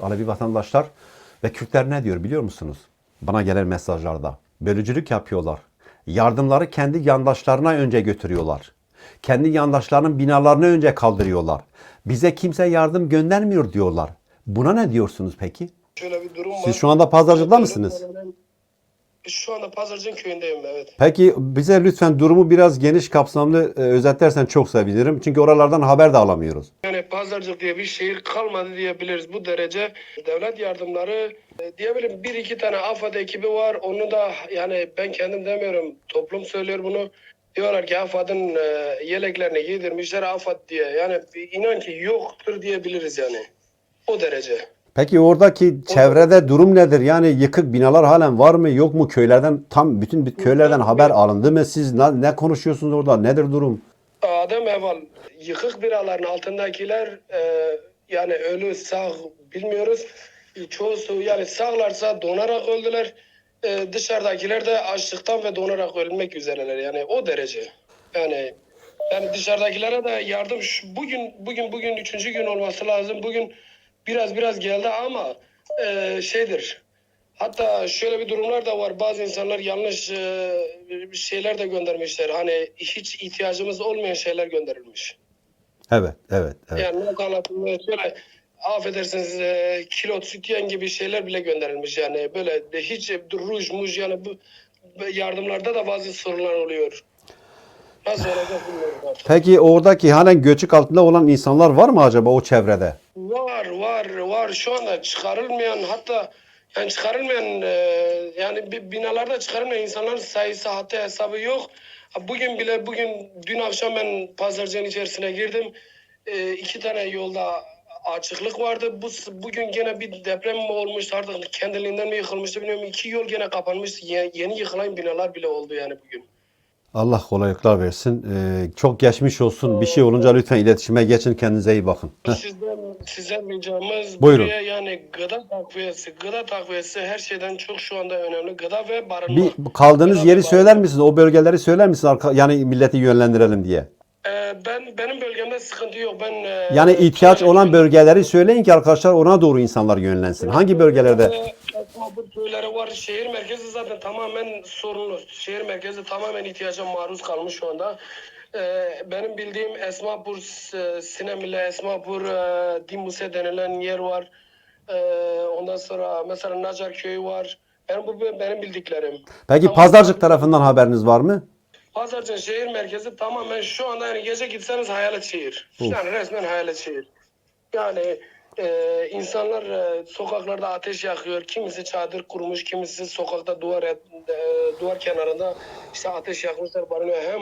Alevi vatandaşlar ve Kürtler ne diyor biliyor musunuz? Bana gelen mesajlarda. Bölücülük yapıyorlar. Yardımları kendi yandaşlarına önce götürüyorlar. Kendi yandaşlarının binalarını önce kaldırıyorlar. Bize kimse yardım göndermiyor diyorlar. Buna ne diyorsunuz peki? Şöyle bir durum var. Siz şu anda pazarcıkta mısınız? Şu anda Pazarcık köyündeyim evet. Peki bize lütfen durumu biraz geniş kapsamlı e, özetlersen çok sevinirim. Çünkü oralardan haber de alamıyoruz. Yani Pazarcık diye bir şehir kalmadı diyebiliriz bu derece. Devlet yardımları e, diyebilirim bir iki tane AFAD ekibi var. Onu da yani ben kendim demiyorum. Toplum söylüyor bunu. Diyorlar ki AFAD'ın e, yeleklerini giydirmişler AFAD diye. Yani inan ki yoktur diyebiliriz yani. O derece. Peki oradaki çevrede durum nedir? Yani yıkık binalar halen var mı yok mu? Köylerden tam bütün bir köylerden haber alındı mı? Siz ne, ne konuşuyorsunuz orada? Nedir durum? Adem evvel yıkık binaların altındakiler e, yani ölü sağ bilmiyoruz. Çoğusu yani sağlarsa donarak öldüler. E, dışarıdakiler de açlıktan ve donarak ölmek üzereler. Yani o derece. Yani yani dışarıdakilere de yardım bugün bugün bugün üçüncü gün olması lazım. Bugün biraz biraz geldi ama e, şeydir. Hatta şöyle bir durumlar da var. Bazı insanlar yanlış e, şeyler de göndermişler. Hani hiç ihtiyacımız olmayan şeyler gönderilmiş. Evet, evet, evet. Yani ne anlatayım şöyle affedersiniz e, kilot sütyen gibi şeyler bile gönderilmiş. Yani böyle de hiç ruj muj yani bu yardımlarda da bazı sorunlar oluyor. Nasıl olacak bilmiyorum. Peki oradaki halen göçük altında olan insanlar var mı acaba o çevrede? Var var var şu anda çıkarılmayan hatta yani çıkarılmayan e, yani bi- binalarda çıkarılmayan insanların sayısı hatta hesabı yok. Bugün bile bugün dün akşam ben pazarcığın içerisine girdim. E, iki tane yolda açıklık vardı. Bu bugün gene bir deprem mi olmuş artık kendiliğinden mi yıkılmıştı bilmiyorum. İki yol gene kapanmış. Ye- yeni yıkılan binalar bile oldu yani bugün. Allah kolaylıklar versin. Ee, çok geçmiş olsun. Bir şey olunca lütfen iletişime geçin. Kendinize iyi bakın. Sizden, sizden ricamız Buyurun. buraya yani gıda takviyesi, gıda takviyesi her şeyden çok şu anda önemli. Gıda ve barınma. Bir kaldığınız Gıda yeri söyler misiniz? O bölgeleri söyler misiniz? Arka- Yani milleti yönlendirelim diye. Ee, ben benim bölgemde sıkıntı yok. Ben e, Yani ihtiyaç olan bölgeleri söyleyin ki arkadaşlar ona doğru insanlar yönlensin. Hangi bölgelerde? Bu köyleri var. Şehir merkezi zaten tamamen sorunlu. Şehir merkezi tamamen ihtiyaca maruz kalmış şu anda. Ee, benim bildiğim Esmapur, e, Sinemile, Esmapur, e, Dimuse denilen yer var. Ee, ondan sonra mesela Nacar köyü var. Benim bu benim bildiklerim. Peki Tamam. Pazarcık tarafından haberiniz var mı? Pazarcık şehir merkezi tamamen şu anda yani gece gitseniz hayalet şehir. Of. Yani resmen hayalet şehir. Yani e, insanlar e, sokaklarda ateş yakıyor. Kimisi çadır kurmuş, kimisi sokakta duvar et- e, duvar kenarında işte ateş yakmışlar barınıyor. Hem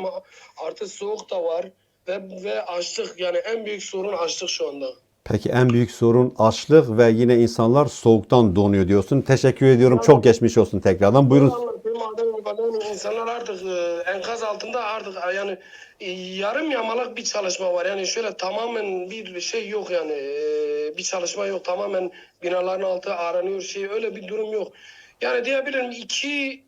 artı soğuk da var ve ve açlık yani en büyük sorun açlık şu anda. Peki en büyük sorun açlık ve yine insanlar soğuktan donuyor diyorsun. Teşekkür ediyorum. Çok geçmiş olsun tekrardan. Buyurun. Babadan insanlar artık e, enkaz altında artık e, yani e, yarım yamalak bir çalışma var. Yani şöyle tamamen bir şey yok yani bir çalışma yok. Tamamen binaların altı aranıyor şey öyle bir durum yok. Yani diyebilirim iki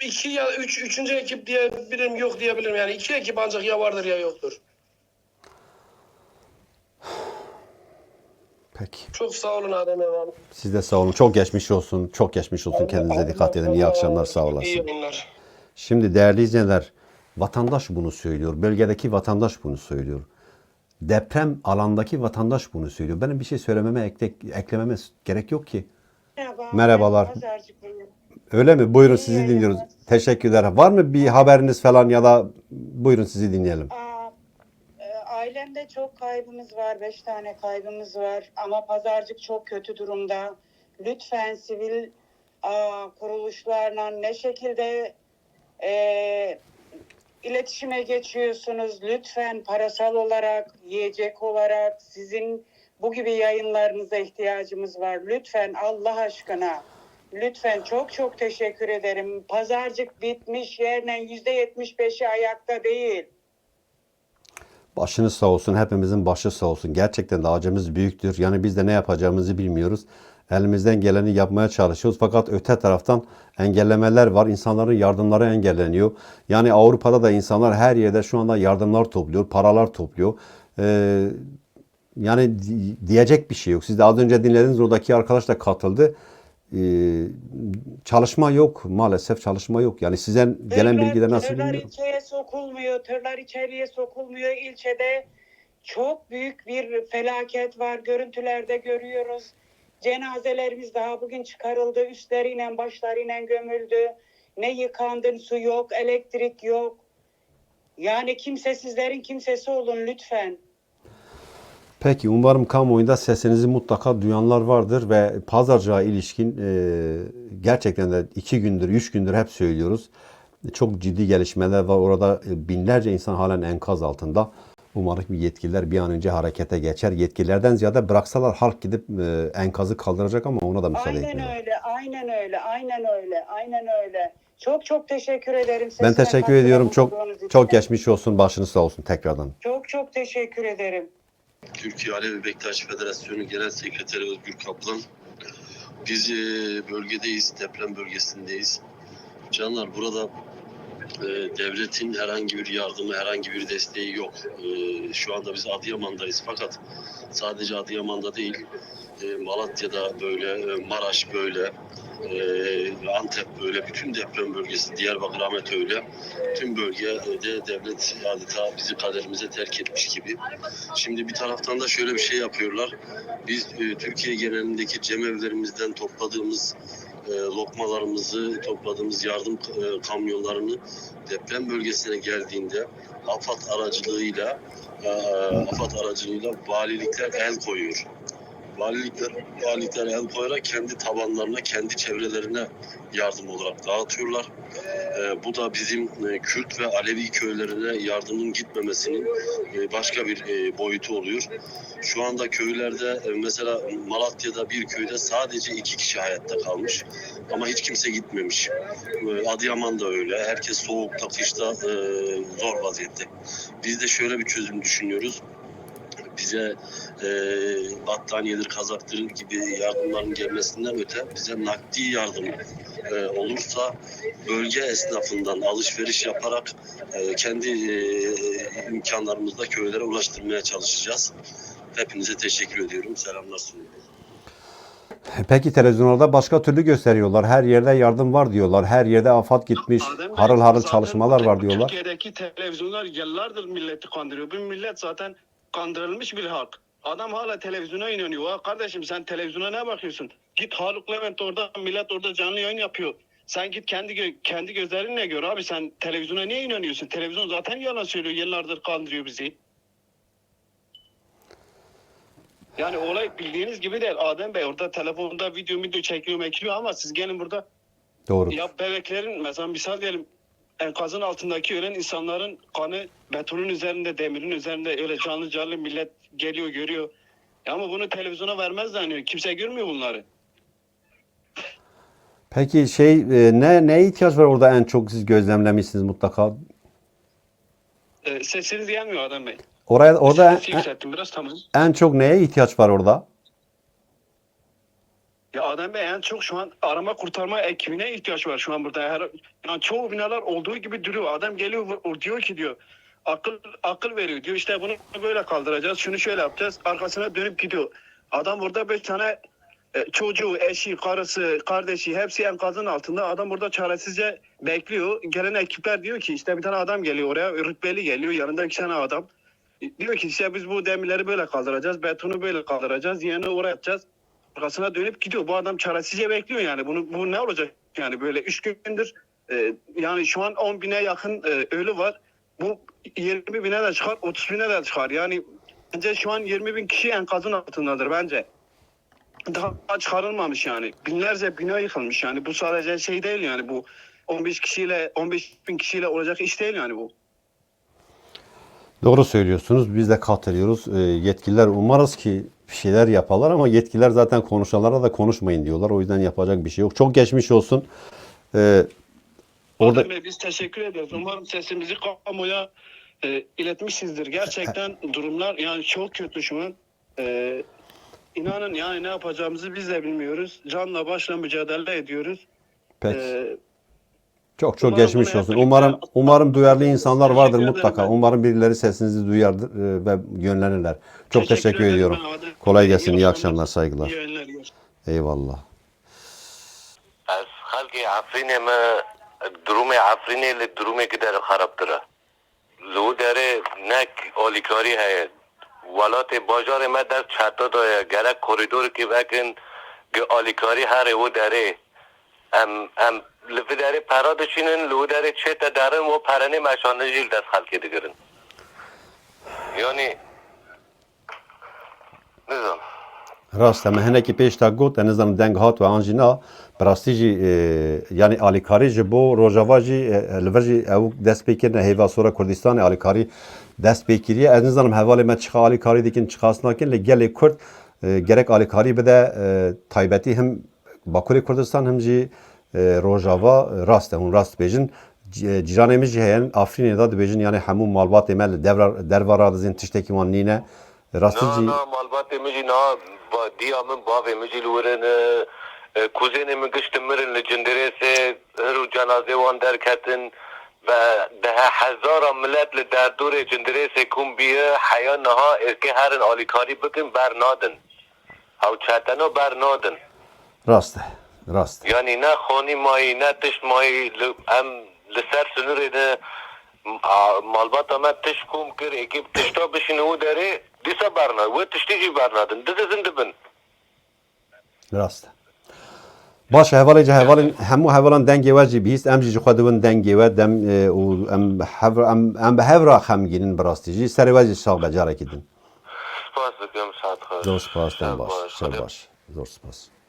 iki ya üç üçüncü ekip diyebilirim yok diyebilirim. Yani iki ekip ancak ya vardır ya yoktur. Peki. Çok sağ olun Adem Evan. Siz de sağ olun. Çok geçmiş olsun. Çok geçmiş olsun. Kendinize dikkat edin. İyi akşamlar. Sağ İyi olasın. yayınlar. Şimdi değerli izleyenler, vatandaş bunu söylüyor. Bölgedeki vatandaş bunu söylüyor. Deprem alandaki vatandaş bunu söylüyor. Benim bir şey söylememe, ekle, eklememe gerek yok ki. Merhaba. Merhabalar. Öyle mi? Buyurun sizi İyi dinliyoruz. Teşekkürler. Var mı bir haberiniz falan ya da buyurun sizi dinleyelim. Aa, ailemde çok kaybımız var. Beş tane kaybımız var. Ama pazarcık çok kötü durumda. Lütfen sivil aa, kuruluşlarla ne şekilde e, iletişime geçiyorsunuz? Lütfen parasal olarak, yiyecek olarak sizin bu gibi yayınlarınıza ihtiyacımız var. Lütfen Allah aşkına. Lütfen çok çok teşekkür ederim. Pazarcık bitmiş yerine yüzde yetmiş beşi ayakta değil. Başınız sağ olsun. Hepimizin başı sağ olsun. Gerçekten de acımız büyüktür. Yani biz de ne yapacağımızı bilmiyoruz. Elimizden geleni yapmaya çalışıyoruz. Fakat öte taraftan engellemeler var. İnsanların yardımları engelleniyor. Yani Avrupa'da da insanlar her yerde şu anda yardımlar topluyor. Paralar topluyor. Ee, yani di- diyecek bir şey yok. Siz de az önce dinlediniz oradaki arkadaş da katıldı. Ee, çalışma yok maalesef çalışma yok. Yani sizden gelen Tırlar- bilgiler nasıl tırlar bilmiyorum. ilçeye sokulmuyor, tırlar içeriye sokulmuyor. İlçede çok büyük bir felaket var. Görüntülerde görüyoruz. Cenazelerimiz daha bugün çıkarıldı. Üstleriyle başlarıyla gömüldü. Ne yıkandın su yok, elektrik yok. Yani kimsesizlerin kimsesi olun lütfen. Peki umarım kamuoyunda sesinizi mutlaka duyanlar vardır ve pazarcığa ilişkin e, gerçekten de iki gündür, üç gündür hep söylüyoruz. Çok ciddi gelişmeler var. Orada e, binlerce insan halen enkaz altında. Umarım yetkililer bir an önce harekete geçer. Yetkililerden ziyade bıraksalar halk gidip e, enkazı kaldıracak ama ona da müsaade Aynen etmiyorlar. öyle, aynen öyle, aynen öyle, aynen öyle. Çok çok teşekkür ederim. Ben Sesime teşekkür ediyorum. Çok çok geçmiş olsun. Başınız sağ olsun tekrardan. Çok çok teşekkür ederim. Türkiye Alevi Bektaşi Federasyonu Genel Sekreteri Özgür Kaplan. Biz e, bölgedeyiz, deprem bölgesindeyiz. Canlar burada e, devletin herhangi bir yardımı, herhangi bir desteği yok. E, şu anda biz Adıyaman'dayız fakat sadece Adıyaman'da değil, e, Malatya'da böyle, e, Maraş böyle, e, Antep böyle, bütün deprem bölgesi, Diyarbakır, Ahmet öyle. Tüm bölgede devlet adeta bizi kaderimize terk etmiş gibi. Şimdi bir taraftan da şöyle bir şey yapıyorlar. Biz e, Türkiye genelindeki cemevlerimizden topladığımız e, lokmalarımızı, topladığımız yardım e, kamyonlarını deprem bölgesine geldiğinde AFAD aracılığıyla e, AFAD aracılığıyla valilikler el koyuyor. Valilikler, el koyarak kendi tabanlarına, kendi çevrelerine yardım olarak dağıtıyorlar. E, bu da bizim e, Kürt ve Alevi köylerine yardımın gitmemesinin e, başka bir e, boyutu oluyor. Şu anda köylerde e, mesela Malatya'da bir köyde sadece iki kişi hayatta kalmış ama hiç kimse gitmemiş. E, Adıyaman da öyle. Herkes soğukta, kışta e, zor vaziyette. Biz de şöyle bir çözüm düşünüyoruz. Bize e, battaniyedir, kazaktır gibi yardımların gelmesinden öte bize nakdi yardım e, olursa bölge esnafından alışveriş yaparak e, kendi e, imkanlarımızla köylere ulaştırmaya çalışacağız. Hepinize teşekkür ediyorum. Selamlar sunuyorum. Peki televizyonlarda başka türlü gösteriyorlar. Her yerde yardım var diyorlar. Her yerde afat gitmiş. Adem Harıl harıl zaten çalışmalar var diyorlar. Türkiye'deki televizyonlar yıllardır milleti kandırıyor. Bu millet zaten kandırılmış bir halk. Adam hala televizyona inanıyor. Ya kardeşim sen televizyona ne bakıyorsun? Git Haluk Levent orada, millet orada canlı yayın yapıyor. Sen git kendi gö- kendi gözlerinle gör abi. Sen televizyona niye inanıyorsun? Televizyon zaten yalan söylüyor. Yıllardır kandırıyor bizi. Yani olay bildiğiniz gibi değil. Adem Bey orada telefonda video video çekiyor mekiyor ama siz gelin burada Doğru. ya bebeklerin mesela misal diyelim enkazın altındaki ölen insanların kanı betonun üzerinde, demirin üzerinde öyle canlı canlı millet geliyor görüyor. Ya ama bunu televizyona vermez yani kimse görmüyor bunları. Peki şey e, ne neye ihtiyaç var orada en çok siz gözlemlemişsiniz mutlaka? Ee, sesiniz gelmiyor Adem Bey. Oraya orada en, biraz tamam. en çok neye ihtiyaç var orada? Ya Adem Bey en çok şu an arama kurtarma ekibine ihtiyaç var şu an burada. Her, yani çoğu binalar olduğu gibi duruyor. Adam geliyor diyor ki diyor akıl akıl veriyor. Diyor işte bunu böyle kaldıracağız. Şunu şöyle yapacağız. Arkasına dönüp gidiyor. Adam burada beş tane e, çocuğu, eşi, karısı, kardeşi hepsi enkazın altında. Adam burada çaresizce bekliyor. Gelen ekipler diyor ki işte bir tane adam geliyor oraya. Rütbeli geliyor. Yanında iki tane adam. Diyor ki işte biz bu demirleri böyle kaldıracağız. Betonu böyle kaldıracağız. Yerini oraya atacağız arkasına dönüp gidiyor. Bu adam çaresizce bekliyor yani. Bunu bu ne olacak yani böyle üç gündür e, yani şu an 10 bine yakın e, ölü var. Bu 20 bine de çıkar, 30 bine de çıkar. Yani bence şu an 20 bin kişi enkazın altındadır bence. Daha çıkarılmamış yani. Binlerce bina yıkılmış yani. Bu sadece şey değil yani bu 15 kişiyle 15 bin kişiyle olacak iş değil yani bu. Doğru söylüyorsunuz. Biz de katılıyoruz. E, yetkililer umarız ki bir şeyler yaparlar ama yetkililer zaten konuşanlara da konuşmayın diyorlar. O yüzden yapacak bir şey yok. Çok geçmiş olsun. E, orada Adem Bey, biz teşekkür ediyoruz. Umarım sesimizi kamuoya e, iletmişizdir. Gerçekten durumlar yani çok kötü şu an. E, inanın yani ne yapacağımızı biz de bilmiyoruz. Canla başla mücadele ediyoruz. peki. E, çok çok umarım geçmiş olsun. Umarım umarım duyarlı insanlar vardır mutlaka. Ederim. Umarım birileri sesinizi duyardır e, ve yönlenirler. Çok teşekkür, teşekkür ediyorum. Abi. Kolay gelsin. İyi, iyi akşamlar, saygılar. İyi Eyvallah. از خلق عفرین ما دروم عفرینه لی درومی که در خراب داره زو داره نک آلیکاری های ولات بازار ما در چتا داره گره کوریدور که وکن که آلیکاری ام ام لفی داره پرا دشینن لو داره چه تا دارن و پرنه مشانه جیل دست خلقی دیگرن یعنی نظام Rast em hinekî pêş ta got en nizanım deng hat ve an jî na bi rastî jî e, yanî alîkarî ji bo rojava jî e, li vir jî ew destpêkirine hêva sora Kurdistanê alîkarî destpêkiriye ez nizanim hevalê me çiqa alîkarî dikin çiqas nakin li gelê Kurd e, gerek alîkarî bide e, taybetî him Bakurê Kurdistan hem jî rojava rast. E rast bêjin cîranê e, min jî heye da dibêjin yani hemû malbatê me li derva radizên tiştekî wan nîne e, rastî jî malbatê min jî na diya min bavê min jî li werin e, kuzenê min giştin mirin li cindirêsê her û derketin ve daha hezara millet li derdorê cindirêsê kum biye heya niha êrkê herin alîkarî bikin bernadin. Ew çeteno bernadin. rast e rast e. یعنی نه خونی مایی نه تشت مایی ل- هم لسر سنوری نه مالبات هم تشت کم کر اکیب تشتا بشین او داره دیسا برنا و تشتی جی برنادن دیده زنده بن Rast. Baş hevalê ji hevalên hemû hevalan dengê we jî bihîst em jî ji xwe dibin dengê we dem e, û em hev em em bi hevra xemgînin bi rastî jî serê we jî şax becarekî din. سپاس بکم ساعت خوش Zor spas شب dem baş. باش. Şev خدا baş. Zor spas.